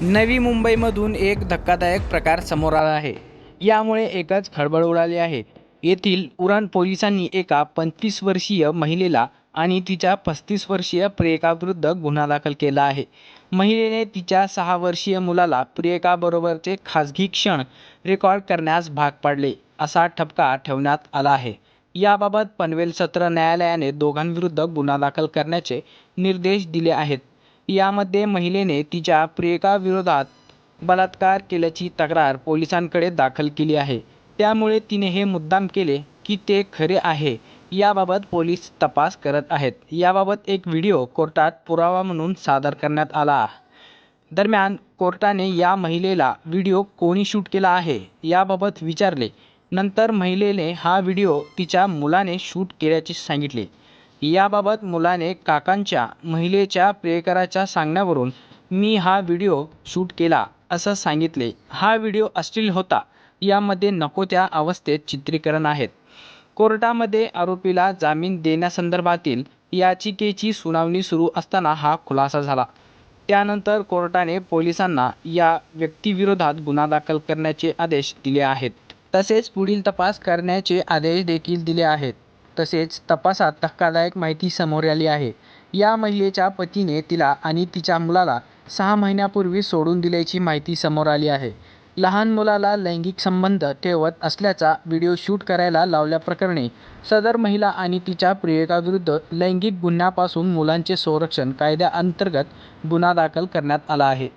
नवी मुंबईमधून एक धक्कादायक प्रकार समोर आला आहे. यामुळे एकच खळबळ उडाली आहे. येथील उरण पोलिसांनी एका पंचवीस वर्षीय महिलेला आणि तिच्या पस्तीस वर्षीय प्रियकाविरुद्ध गुन्हा दाखल केला आहे. महिलेने तिच्या सहा वर्षीय मुलाला प्रियकाबरोबरचे खाजगी क्षण रेकॉर्ड करण्यास भाग पाडले असा ठपका ठेवण्यात आला आहे. याबाबत पनवेल सत्र न्यायालयाने दोघांविरुद्ध गुन्हा दाखल करण्याचे निर्देश दिले आहेत. यामध्ये महिलेने तिच्या प्रियकाविरोधात बलात्कार केल्याची तक्रार पोलिसांकडे दाखल केली आहे. त्यामुळे तिने हे मुद्दाम केले की ते खरे आहे. याबाबत पोलीस तपास करत आहेत. याबाबत एक व्हिडिओ कोर्टात पुरावा म्हणून सादर करण्यात आला. दरम्यान कोर्टाने या महिलेला व्हिडिओ कोणी शूट केला आहे याबाबत विचारले. नंतर महिलेने हा व्हिडिओ तिच्या मुलाने शूट केल्याचे सांगितले. याबाबत मुलाने काकांच्या महिलेच्या प्रियकराच्या सांगण्यावरून मी हा व्हिडिओ शूट केला असं सांगितले. हा व्हिडिओ अश्लील होता. यामध्ये नको त्या अवस्थेत चित्रीकरण आहेत. कोर्टामध्ये आरोपीला जामीन देण्यासंदर्भातील याचिकेची सुनावणी सुरू असताना हा खुलासा झाला. त्यानंतर कोर्टाने पोलिसांना या व्यक्तीविरोधात गुन्हा दाखल करण्याचे आदेश दिले आहेत. तसेच पुढील तपास करण्याचे आदेश देखील दिले आहेत. तसेच तपासात धक्कादायक माहिती समोर आली आहे. या महिलेच्या पतीने तिला आणि तिच्या मुलाला सहा महिन्यापूर्वी सोडून दिल्याची माहिती समोर आली आहे. लहान मुलाला लैंगिक संबंध ठेवत असल्याचा व्हिडिओ शूट करायला लावल्याप्रकरणी सदर महिला आणि तिच्या प्रियकाविरुद्ध लैंगिक गुन्ह्यापासून मुलांचे संरक्षण कायद्याअंतर्गत गुन्हा दाखल करण्यात आला आहे.